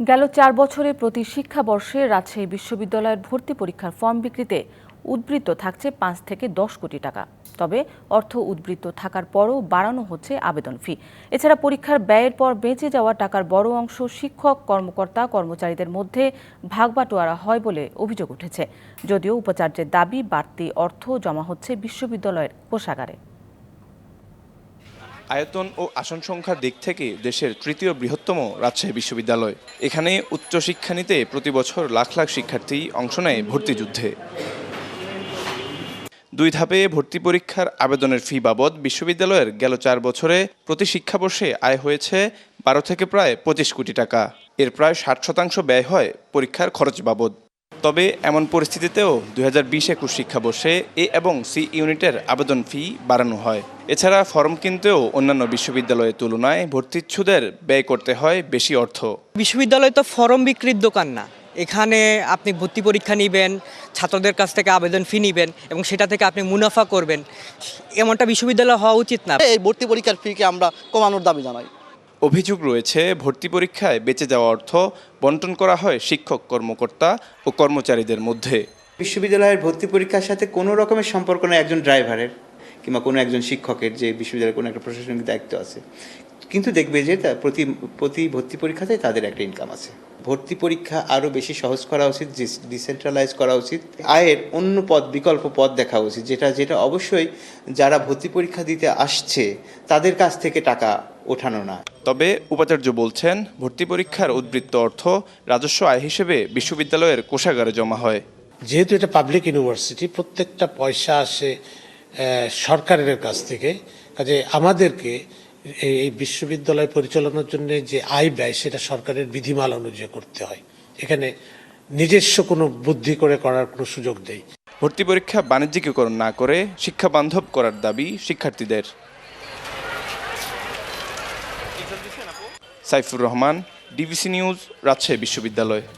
গেল চার বছরে প্রতি শিক্ষাবর্ষে রাজশাহী বিশ্ববিদ্যালয়ের ভর্তি পরীক্ষার ফর্ম বিক্রিতে উদ্বৃত্ত থাকছে পাঁচ থেকে দশ কোটি টাকা। তবে অর্থ উদ্বৃত্ত থাকার পরও বাড়ানো হচ্ছে আবেদন ফি। এছাড়া পরীক্ষার ব্যয়ের পর বেঁচে যাওয়া টাকার বড় অংশ শিক্ষক, কর্মকর্তা, কর্মচারীদের মধ্যে ভাগবাটোয়ারা হয় বলে অভিযোগ উঠেছে। যদিও উপাচার্যের দাবি, বাড়তি অর্থ জমা হচ্ছে বিশ্ববিদ্যালয়ের কোষাগারে। আয়তন ও আসন সংখ্যার দিক থেকে দেশের তৃতীয় বৃহত্তম রাজশাহী বিশ্ববিদ্যালয়। এখানে উচ্চশিক্ষা নিতে প্রতি বছর লাখ লাখ শিক্ষার্থী অংশ নেয় ভর্তি যুদ্ধে। দুই ধাপে ভর্তি পরীক্ষার আবেদনের ফি বাবদ বিশ্ববিদ্যালয়ের গেল চার বছরে প্রতি শিক্ষাবর্ষে আয় হয়েছে বারো থেকে প্রায় পঁচিশ কোটি টাকা। এর প্রায় ষাট শতাংশ ব্যয় হয় পরীক্ষার খরচ বাবদ। তবে এমন পরিস্থিতিতেও দুই হাজার বিশ একুশ শিক্ষাবর্ষে এ এবং সি ইউনিটের আবেদন ফি বাড়ানো হয়। এছাড়া ফর্ম কিনতেও অন্যান্য বিশ্ববিদ্যালয়ের তুলনায় ভর্তিচ্ছুদের ব্যয় করতে হয় বেশি অর্থ। বিশ্ববিদ্যালয় তো ফর্ম বিক্রির দোকান না। এখানে আপনি ভর্তি পরীক্ষা নেবেন ছাত্রদের কাছ থেকে আবেদন ফি নেবেন এবং সেটা থেকে আপনি মুনাফা করবেন। এমনটা বিশ্ববিদ্যালয় হওয়া উচিত না। এই ভর্তি পরীক্ষার ফিকে আমরা কমানোর দাবি জানাই। অভিযোগ রয়েছে, ভর্তি পরীক্ষায় বেঁচে যাওয়া অর্থ বন্টন করা হয় শিক্ষক, কর্মকর্তা ও কর্মচারীদের মধ্যে। বিশ্ববিদ্যালয়ের ভর্তি পরীক্ষার সাথে কোনো রকমের সম্পর্ক নেই একজন ড্রাইভারের কিংবা কোনো একজন শিক্ষকের যে বিশ্ববিদ্যালয়ের কোনো একটা প্রশাসনিক দায়িত্ব আছে। কিন্তু দেখবে যে প্রতি প্রতি ভর্তি পরীক্ষাতেই তাদের একটা ইনকাম আছে। ভর্তি পরীক্ষা আরও বেশি সহজ করা উচিত ডিসেন্ট্রালাইজ করা উচিত। আয়ের অন্য পথ বিকল্প পথ দেখা উচিত যেটা যেটা অবশ্যই যারা ভর্তি পরীক্ষা দিতে আসছে তাদের কাছ থেকে টাকা ওঠানো না। তবে উপাচার্য বলছেন ভর্তি পরীক্ষার উদ্বৃত্ত অর্থ রাজস্ব আয় হিসেবে বিশ্ববিদ্যালয়ের কোষাগারে জমা হয়। যেহেতু এটা পাবলিক ইউনিভার্সিটি প্রত্যেকটা পয়সা আসে সরকারের কাছ থেকে। কাজে আমাদেরকে এই- বিশ্ববিদ্যালয় পরিচালনার জন্য যে আয় ব্যয়, সেটা সরকারের বিধিমালা অনুযায়ী করতে হয়। এখানে নিজস্ব কোনো বুদ্ধি করে করার কোনো সুযোগ নেই। ভর্তি পরীক্ষা বাণিজ্যিকীকরণ না করে শিক্ষা বান্ধব করার দাবি শিক্ষার্থীদের। সাইফুর রহমান, ডিবিসি নিউজ, রাজশাহী বিশ্ববিদ্যালয়।